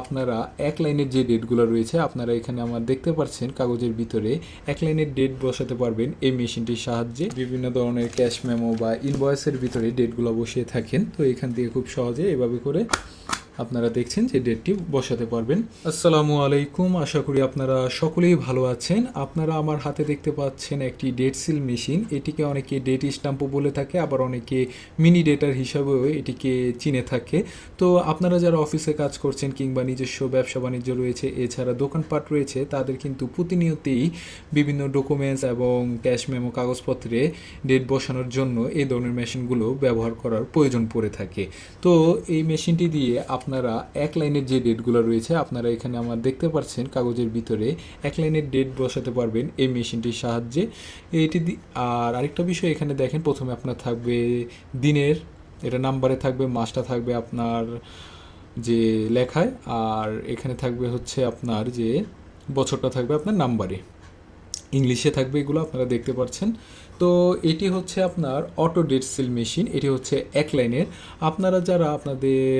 আপনারা এক লাইনের যে ডেটগুলো রয়েছে, আপনারা এখানে আমার দেখতে পাচ্ছেন কাগজের ভিতরে এক লাইনের ডেট বসাতে পারবেন এই মেশিনটির সাহায্যে। বিভিন্ন ধরনের ক্যাশ মেমো বা ইনভয়েসের ভিতরে ডেটগুলো বসিয়ে থাকেন। তো এখান থেকে খুব সহজে এভাবে করে আপনারা দেখছেন যে ডেটটি বসাতে পারবেন। আসসালামু আলাইকুম, আশা করি আপনারা সকলেই ভালো আছেন। আপনারা আমার হাতে দেখতে পাচ্ছেন একটি ডেট সিল মেশিন। এটিকে অনেকে ডেট স্ট্যাম্পও বলে থাকে, আবার অনেকে মিনি ডেটার হিসাবেও এটিকে চিনে থাকে। তো আপনারা যারা অফিসে কাজ করছেন কিংবা নিজস্ব ব্যবসা বাণিজ্য রয়েছে, এছাড়া দোকানপাট রয়েছে, তাদের কিন্তু প্রতিনিয়তই বিভিন্ন ডকুমেন্টস এবং ক্যাশ মেমো কাগজপত্রে ডেট বসানোর জন্য এই ধরনের মেশিনগুলো ব্যবহার করার প্রয়োজন পড়ে থাকে। তো এই মেশিনটি দিয়ে আপনারা এক লাইনের যে ডেটগুলো রয়েছে, আপনারা এখানে আমার দেখতে পাচ্ছেন কাগজের ভিতরে, এক লাইনের ডেট বসাতে পারবেন এই মেশিনটির সাহায্যে। এটি আর আরেকটা বিষয় এখানে দেখেন, প্রথমে আপনার থাকবে দিনের, এটা নাম্বারে থাকবে, মাসটা থাকবে আপনার যে লেখায়, আর এখানে থাকবে হচ্ছে আপনার যে বছরটা থাকবে আপনার নাম্বারে। ইংলিশে থাকবে এগুলো, আপনারা দেখতে পাচ্ছেন। তো এটি হচ্ছে আপনার অটো ডেট সেল মেশিন, এটি হচ্ছে এক লাইনের। আপনারা যারা আপনাদের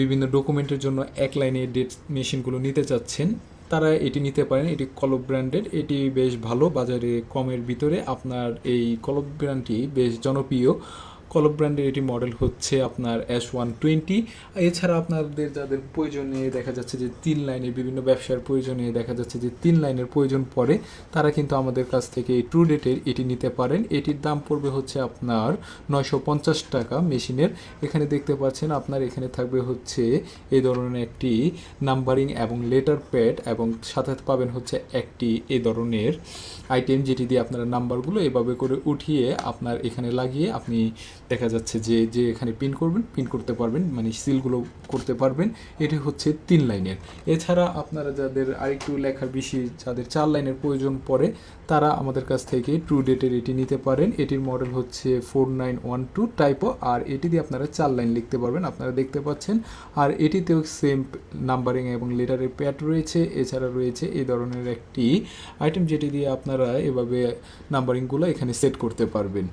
বিভিন্ন ডকুমেন্টের জন্য এক লাইনে ডেট মেশিনগুলো নিতে চাচ্ছেন, তারা এটি নিতে পারেন। এটি কলব ব্র্যান্ডের এটি বেশ ভালো, বাজারে কমের ভিতরে আপনার এই কলব ব্র্যান্ডটি বেশ জনপ্রিয়। কলব ব্র্যান্ডের এটি মডেল হচ্ছে আপনার এস ওয়ান টোয়েন্টি এছাড়া আপনাদের যাদের প্রয়োজনে দেখা যাচ্ছে যে তিন লাইনের বিভিন্ন ব্যবসার প্রয়োজনে দেখা যাচ্ছে যে তিন লাইনের প্রয়োজন পড়ে, তারা কিন্তু আমাদের কাছ থেকে এই ট্রু ডেটের এটি নিতে পারেন। এটির দাম পড়বে হচ্ছে আপনার নয়শো পঞ্চাশ টাকা মেশিনের। এখানে দেখতে পাচ্ছেন আপনার এখানে থাকবে হচ্ছে এই ধরনের একটি নাম্বারিং এবং লেটার প্যাড এবং সাথে পাবেন হচ্ছে একটি এই ধরনের আইটেম যেটি দিয়ে আপনারা নাম্বারগুলো এভাবে করে উঠিয়ে আপনার এখানে লাগিয়ে আপনি দেখা যাচ্ছে যে যে এখানে পিন করবেন পিন করতে পারবেন মানে সিলগুলো করতে পারবেন, এটি হচ্ছে তিন লাইনের। এছাড়া আপনারা যাদের আরেকটু লেখার বেশি, যাদের চার লাইনের প্রয়োজন পড়ে, তারা আমাদের কাছ থেকে ট্রু ডেটের এটি নিতে পারেন। এটির মডেল হচ্ছে ফোর নাইন ওয়ান টু টাইপো আর এটি দিয়ে আপনারা চার লাইন লিখতে পারবেন, আপনারা দেখতে পাচ্ছেন। আর এটিতেও সেম নাম্বারিং এবং লেটারের প্যাড রয়েছে, এছাড়া রয়েছে এই ধরনের একটি আইটেম যেটি দিয়ে আপনারা এভাবে নাম্বারিংগুলো এখানে সেট করতে পারবেন।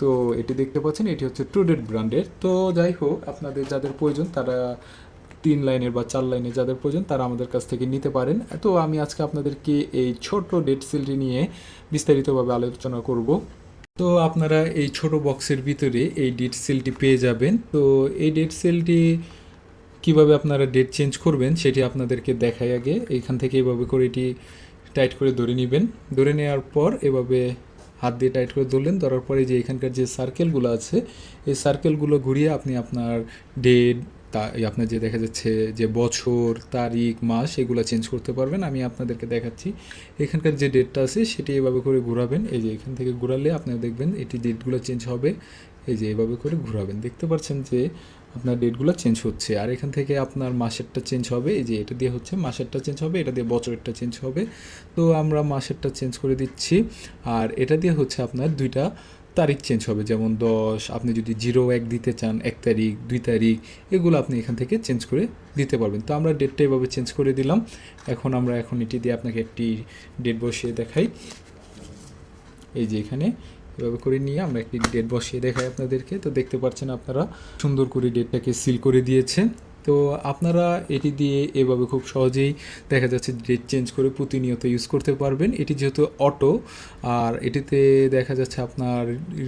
তো এটি দেখতে পাচ্ছেন, এটি হচ্ছে ট্রুডেড ব্র্যান্ডের তো যাই হোক, আপনাদের যাদের প্রয়োজন, তারা তিন লাইনের বা চার লাইনের যাদের প্রয়োজন, তারা আমাদের কাছ থেকে নিতে পারেন। তো আমি আজকে আপনাদেরকে এই ছোট ডেট সেলটি নিয়ে বিস্তারিতভাবে আলোচনা করব। তো আপনারা এই ছোট বক্সের ভিতরে এই ডেট সেলটি পেয়ে যাবেন। তো এই ডেট সেলটি কীভাবে আপনারা ডেট চেঞ্জ করবেন, সেটি আপনাদেরকে দেখাই আগে। এইখান থেকে এভাবে করে এটি টাইট করে ধরে নেবেন। ধরে নেওয়ার পর এভাবে হাত দিয়ে টাইট করে ধরলেন, ধরার পরে যে এখানকার যে সার্কেলগুলো আছে, এই সার্কেলগুলো ঘুরিয়ে আপনি আপনার ডেট তা আপনার যে দেখা যাচ্ছে যে বছর, তারিখ, মাস, এগুলো চেঞ্জ করতে পারবেন। আমি আপনাদেরকে দেখাচ্ছি। এখানকার যে ডেটটা আছে, সেটি এভাবে করে ঘুরাবেন। এই যে এখান থেকে ঘোরালে আপনারা দেখবেন এটি ডেটগুলো চেঞ্জ হবে। এই যে এভাবে করে ঘোরাবেন। দেখতে পাচ্ছেন যে আপনার ডেটগুলো চেঞ্জ হচ্ছে। আর এখান থেকে আপনার মাসেরটা চেঞ্জ হবে। এই যে এটা দিয়ে হচ্ছে, মাসেরটা চেঞ্জ হবে, এটা দিয়ে বছরেরটা চেঞ্জ হবে। তো আমরা মাসেরটা চেঞ্জ করে দিচ্ছি। আর এটা দিয়ে হচ্ছে আপনার দুইটা তারিখ চেঞ্জ হবে। যেমন দশ, আপনি যদি জিরো এক দিতে চান, এক তারিখ, দুই তারিখ, এগুলো আপনি এখান থেকে চেঞ্জ করে দিতে পারবেন। তো আমরা ডেটটা এভাবে চেঞ্জ করে দিলাম। এখন আমরা, এখন এটি দিয়ে আপনাকে একটি ডেট বসিয়ে দেখাই। এই যে এখানে এভাবে করে নিয়ে আমরা একটি ডেট বসিয়ে দেখাই আপনাদেরকে। তো দেখতে পাচ্ছেন আপনারা, সুন্দর করে ডেটটাকে সিল করে দিয়েছে। তো আপনারা এটি দিয়ে এভাবে খুব সহজেই দেখা যাচ্ছে ডেট চেঞ্জ করে প্রতিনিয়ত ইউজ করতে পারবেন। এটি যেহেতু অটো আর এটিতে দেখা যাচ্ছে আপনার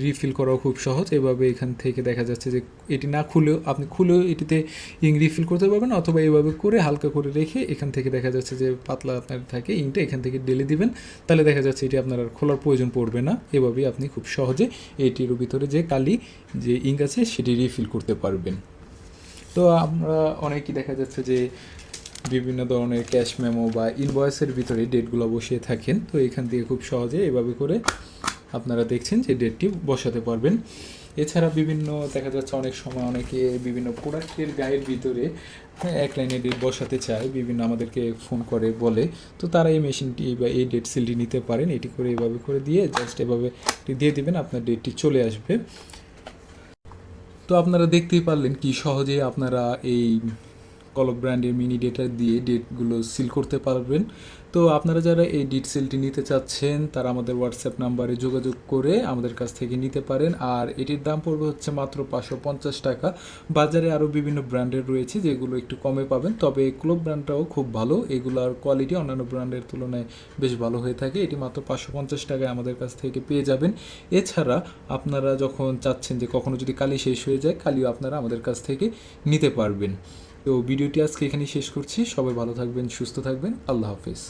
রিফিল করাও খুব সহজ। এভাবে এখান থেকে দেখা যাচ্ছে যে এটি না খুলেও, আপনি খুলেও এটিতে ইং রিফিল করতে পারবেন, অথবা এভাবে করে হালকা করে রেখে এখান থেকে দেখা যাচ্ছে যে পাতলা আপনার থাকে ইংটা এখান থেকে ডেলে দিবেন। তাহলে দেখা যাচ্ছে এটি আপনার আর খোলার প্রয়োজন পড়বে না। এভাবেই আপনি খুব সহজে এটির ভিতরে যে কালি যে ইঙ্ক আছে সেটি রিফিল করতে পারবেন। তো আমরা অনেকেই দেখা যাচ্ছে যে বিভিন্ন ধরনের ক্যাশ মেমো বা ইনভয়েসের ভিতরে ডেটগুলো বসিয়ে থাকেন। তো এখান থেকে খুব সহজে এভাবে করে আপনারা দেখছেন যে ডেটটি বসাতে পারবেন। এছাড়া বিভিন্ন দেখা যাচ্ছে অনেক সময় অনেকে বিভিন্ন প্রোডাক্টের গায়ের ভিতরে হ্যাঁ, এক লাইনে ডেট বসাতে চায় বিভিন্ন আমাদেরকে ফোন করে বলে। তো তারা এই মেশিনটি বা এই ডেট সিলটি নিতে পারেন। এটি করে এভাবে করে দিয়ে জাস্ট এভাবে দিয়ে দিবেন আপনার ডেটটি চলে আসবে। তো আপনারা দেখতেই পারলেন কি সহজে আপনারা এই কলক ব্র্যান্ডের মিনি ডেটা দিয়ে ডেটগুলো সিল করতে পারবেন। তো আপনারা যারা এই ডিট সেলটি নিতে চাচ্ছেন, তারা আমাদের হোয়াটসঅ্যাপ নাম্বারে যোগাযোগ করে আমাদের কাছ থেকে নিতে পারেন। আর এটির দাম পড়বে হচ্ছে মাত্র পাঁচশো পঞ্চাশ টাকা। বাজারে আরও বিভিন্ন ব্র্যান্ডের রয়েছে, যেগুলো একটু কমে পাবেন। তবে ক্লোব ব্র্যান্ডটাও খুব ভালো। এগুলোর কোয়ালিটি অন্যান্য ব্র্যান্ডের তুলনায় বেশ ভালো হয়ে থাকে। এটি মাত্র পাঁচশো পঞ্চাশ টাকায় আমাদের কাছ থেকে পেয়ে যাবেন। এছাড়া আপনারা যখন চাচ্ছেন যে কখনো যদি কালি শেষ হয়ে যায়, কালিও আপনারা আমাদের কাছ থেকে নিতে পারবেন। তো ভিডিওটি আজকে এখানেই শেষ করছি। সবাই ভালো থাকবেন, সুস্থ থাকবেন। আল্লাহ হাফেজ।